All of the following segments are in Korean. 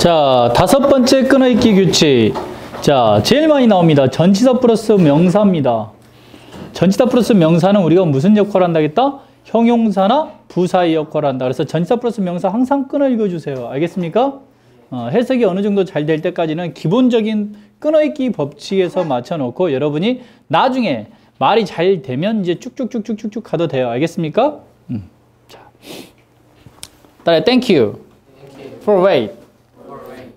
자, 다섯 번째 끊어있기 규칙. 자, 제일 많이 나옵니다. 전치사 플러스 명사입니다. 전치사 플러스 명사는 우리가 무슨 역할을 한다겠다? 형용사나 부사의 역할을 한다. 그래서 전치사 플러스 명사 항상 끊어 읽어주세요. 알겠습니까? 어, 해석이 어느 정도 잘 될 때까지는 기본적인 끊어읽기 법칙에서 맞춰놓고 여러분이 나중에 말이 잘 되면 이제 쭉쭉쭉쭉쭉쭉 가도 돼요. 알겠습니까? 음. 자. 따라 thank you for wait.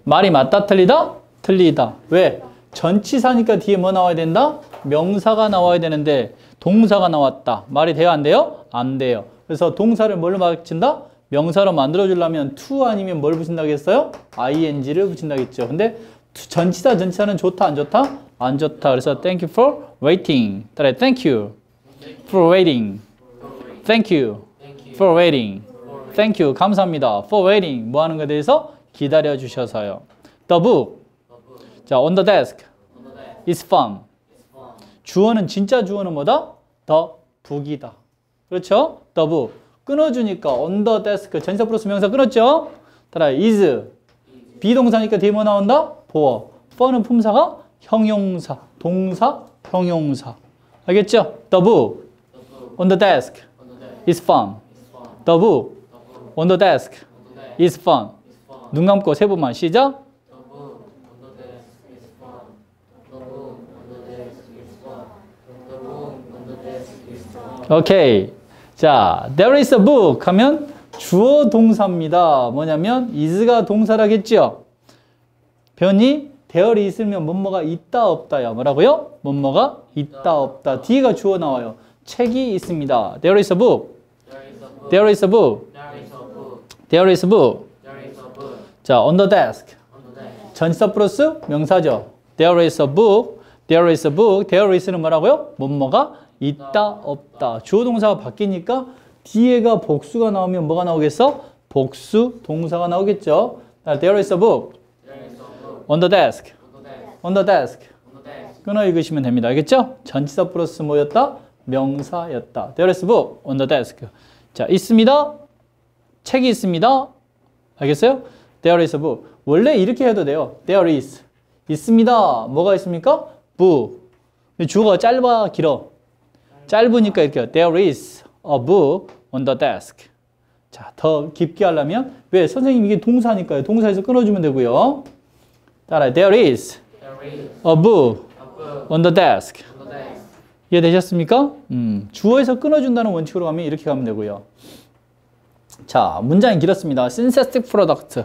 말이 맞다 틀리다? 틀리다. 왜? 전치사니까 뒤에 뭐 나와야 된다? 명사가 나와야 되는데 동사가 나왔다. 말이 돼요? 안 돼요? 안 돼요. 그래서 동사를 뭘로 맞춘다? 명사로 만들어주려면 to 아니면 뭘 붙인다겠어요? ing를 붙인다겠죠. 근데 전치사 전치사는 좋다 안 좋다? 안 좋다. 그래서 thank you for waiting. 따라 thank you for waiting. thank you for waiting. thank you 감사합니다. for waiting 뭐 하는 것에 대해서 기다려 주셔서요. the book 자 on the desk is fun. 주어는 진짜 주어는 뭐다? the book이다. 그렇죠? the book 끊어주니까 on the desk 전치사 플러스 명사 끊었죠? 따라 is 비동사니까 뒤에 뭐 나온다? 보어. for는 품사가 형용사, 동사, 형용사. 알겠죠? The book on the desk is fun. The book on the desk is fun. 눈 감고 세 번만 시작. 오케이. 자, there is a book 하면 주어 동사입니다. 뭐냐면 is가 동사라겠죠. 변이 대열이 있으면 뭐뭐가 있다 없다야. 뭐라고요? 뭐뭐가 있다 없다. 뒤가 주어 나와요. 책이 있습니다. There is a book. There is a book. There is a book. 자, on the desk. 전치사 플러스 명사죠. There is a book. There is a book. There is는 뭐라고요? 뭐뭐가 있다 없다. 주어 동사가 바뀌니까 뒤에가 복수가 나오면 뭐가 나오겠어? 복수 동사가 나오겠죠. There is a book. On the desk. On the desk. 끊어 읽으시면 됩니다. 알겠죠? 전치사 플러스 뭐였다? 명사였다. There is a book on the desk. 자, 있습니다. 책이 있습니다. 알겠어요? There is a book. 원래 이렇게 해도 돼요. There is. 있습니다. 뭐가 있습니까? book. 주어가 짧아, 길어. 짧으니까 이렇게 There is a book on the desk. 자, 더 깊게 하려면 왜? 선생님 이게 동사니까요. 동사에서 끊어주면 되고요. 따라 There is a book on the desk. 이해되셨습니까? 음, 주어에서 끊어준다는 원칙으로 가면 이렇게 가면 되고요. 자, 문장이 길었습니다. synthetic product.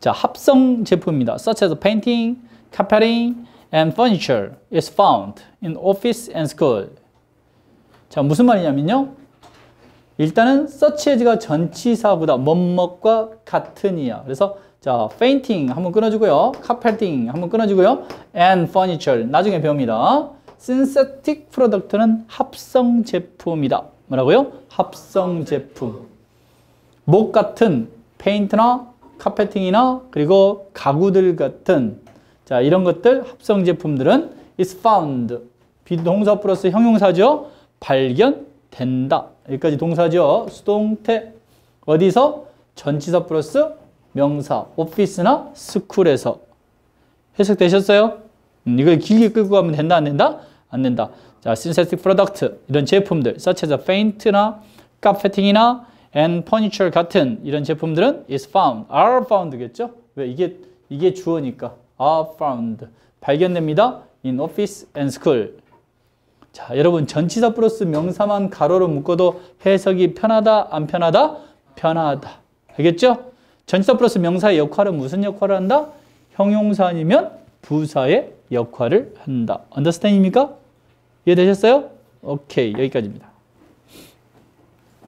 자, 합성 제품입니다. such as painting, carpeting, and furniture is found in office and school. 자, 무슨 말이냐면요. 일단은 such as가 전치사보다 뭐뭐과 같은이야. 그래서 자, painting 한번 끊어주고요. carpeting 한번 끊어주고요. and furniture 나중에 배웁니다. synthetic product는 합성 제품이다. 뭐라고요? 합성 제품. 목 같은 페인트나 카페팅이나 그리고 가구들 같은 자 이런 것들 합성 제품들은 is found. 비동사 플러스 형용사죠. 발견된다. 여기까지 동사죠. 수동태. 어디서? 전치사 플러스 명사. 오피스나 스쿨에서. 해석되셨어요? 음, 이걸 길게 끌고 가면 된다 안 된다? 안 된다. 자 synthetic product. 이런 제품들 such as paint나 카페팅이나 and furniture 같은 이런 제품들은 is found, are found겠죠? 왜 이게 이게 주어니까 are found 발견됩니다. in office and school. 자, 여러분 전치사 플러스 명사만 가로로 묶어도 해석이 편하다, 안 편하다? 편하다. 알겠죠? 전치사 플러스 명사의 역할은 무슨 역할을 한다? 형용사 아니면 부사의 역할을 한다. understand입니까? 이해되셨어요? 오케이, 여기까지입니다.